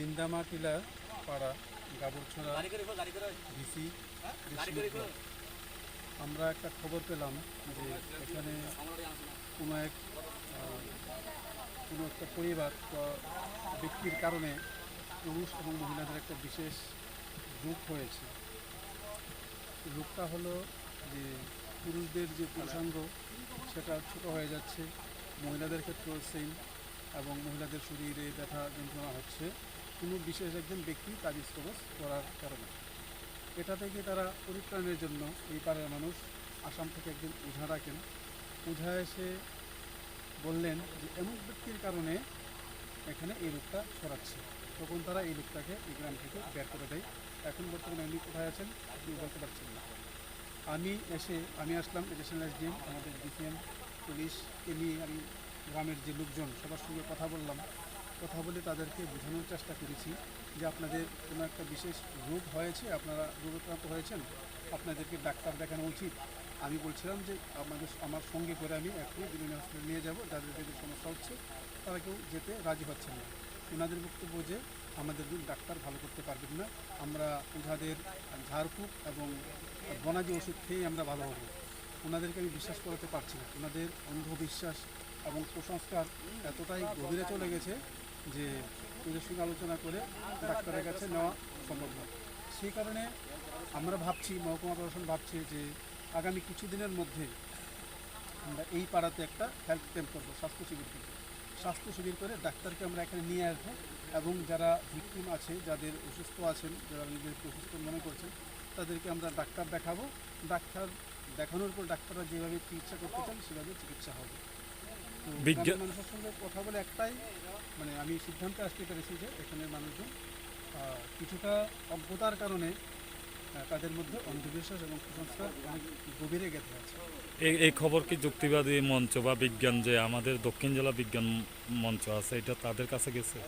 দিন্দামা টিলা পাড়া গাবুরছড়া ডিসি আমরা একটা খবর পেলাম যে এখানে কোনো এক কোনো একটা পরিবার বা ব্যক্তির কারণে পুরুষ এবং মহিলাদের একটা বিশেষ রূপ হয়েছে। রূপটা হলো যে পুরুষদের যে পুরুষাঙ্গ সেটা ছোট হয়ে যাচ্ছে মহিলাদের ক্ষেত্রেও সেম এবং মহিলাদের শরীরে ব্যথা যন্ত্রণা হচ্ছে। কোনো বিশেষ একজন ব্যক্তি তাবিজ কবজ করার কারণে। এটা থেকে তারা পরিত্রাণের জন্য এই পাড়ার মানুষ আসাম থেকে একজন ওঝা রাখেন। ওঝা এসে বললেন যে, এমন ব্যক্তির কারণে এখানে এই রোগটা ছড়াচ্ছে। তখন তারা এই লোকটাকে এই গ্রাম থেকে বের করে দেয়। এখন বর্তমানে উনি কোথায় আছেন? আপনি বলতে পারছেন না। আমি এসে, আমি আসলাম এডিশনাল এসডিএম আমাদের ডিসিএম পুলিশ এ নিয়ে আমি গ্রামের যে লোকজন, সবার সঙ্গে কথা বললাম। কথা বলে তাদেরকে বোঝানোর চেষ্টা করেছি যে আপনাদের কোনো একটা বিশেষ রোগ হয়েছে, আপনারা রোগাক্রান্ত হয়েছেন, আপনাদেরকে ডাক্তার দেখানো উচিত। আমি বলছিলাম যে আমাদের আমার সঙ্গে করে আমি এখনই বিভিন্ন হসপিটালে নিয়ে যাব, যাদের যাদের সমস্যা হচ্ছে, তারা কেউ যেতে রাজি হচ্ছেন না। ওনাদের বক্তব্য যে আমাদের ডাক্তার ভালো করতে পারবেন না, আমরা ওঝাদের ঝাড়ফুঁক এবং বনাজি ওষুধ খেয়েই আমরা ভালো হব। ওনাদেরকে আমি বিশ্বাস করাতে পারছি না। ওনাদের অন্ধবিশ্বাস এবং কুসংস্কার এতটাই গভীরে চলে গেছে যে ওদের সঙ্গে আলোচনা করে ডাক্তারের কাছে নেওয়া সম্ভব নয়। সেই কারণে আমরা ভাবছি, মহকুমা প্রশাসন ভাবছে যে আগামী কিছুদিনের মধ্যে আমরা এই পাড়াতে একটা হেলথ ক্যাম্প করব, স্বাস্থ্য শিবির করব। স্বাস্থ্য শিবির করে ডাক্তারকে আমরা এখানে নিয়ে আসব এবং যারা ভিকটিম আছে, যাদের অসুস্থ আছেন, যারা নিজেদেরকে অসুস্থ মনে করছেন, তাদেরকে আমরা ডাক্তার দেখাবো। ডাক্তার দেখানোর পর ডাক্তাররা যেভাবে চিকিৎসা করতে চান, সেভাবে চিকিৎসা হবে। তো বিজ্ঞা- গ্রামের মানুষের সঙ্গে কথা বলে একটাই মানে আমি সিদ্ধান্তে আসতে পেরেছি যে এখানের মানুষজন কিছুটা অজ্ঞতার কারণে তাদের মধ্যে অন্ধবিশ্বাস এবং কুসংস্কার অনেক গভীরে গেঁথে আছে। এই এই খবর কি যুক্তিবাদী মঞ্চ বা বিজ্ঞান যে আমাদের দক্ষিণ জেলা বিজ্ঞান মঞ্চ আছে এটা তাদের কাছে গেছে?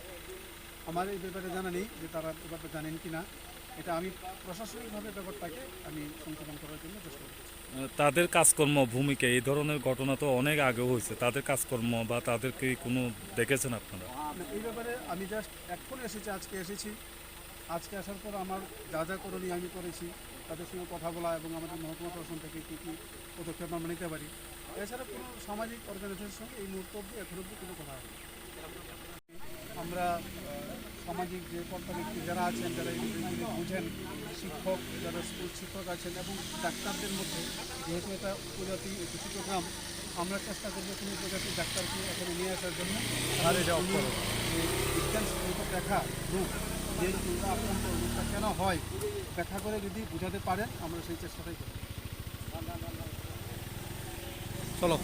আমার এই ব্যাপারে জানা নেই যে তারা ব্যাপারটা জানেন কি না এটা আমি প্রশাসনিকভাবে ব্যাপারটাকে আমি সংশোধন করার জন্য চেষ্টা করছি। তাদের কাজকর্ম ভূমিকা এই ধরনের ঘটনা তো অনেক আগে হয়েছে। তাদের কাজকর্ম বা তাদেরকে কোনো দেখেছেন আপনারা? এই ব্যাপারে আমি জাস্ট এখন এসেছি আজকে এসেছি। আজকে আসার পর আমার যা যা করণীয় আমি করেছি তাদের সঙ্গে কথা বলা এবং আমাদের মহকুমা প্রশাসন থেকে কী কী পদক্ষেপ আমরা নিতে পারি। এছাড়া কোনো সামাজিক অর্গানাইজেশনের সঙ্গে এই মুহূর্ত অব্দি এখন অব্দি কোনো কথা হয়নি। আমরা সামাজিক যে কর্তা ব্যক্তি যারা আছেন যারা এই বিষয়গুলি বুঝেন শিক্ষক যারা স্কুল শিক্ষক আছেন এবং ডাক্তারদের মধ্যে যেহেতু এটা উপজাতি দূষিত গ্রাম আমরা চেষ্টা করব কোনো উপজাতি ডাক্তারকে এখানে নিয়ে আসার জন্য। তাহলে বিজ্ঞান দেখা রূপ যে আক্রান্ত কেন হয় দেখা করে যদি বোঝাতে পারেন আমরা সেই চেষ্টাটাই করি চলো।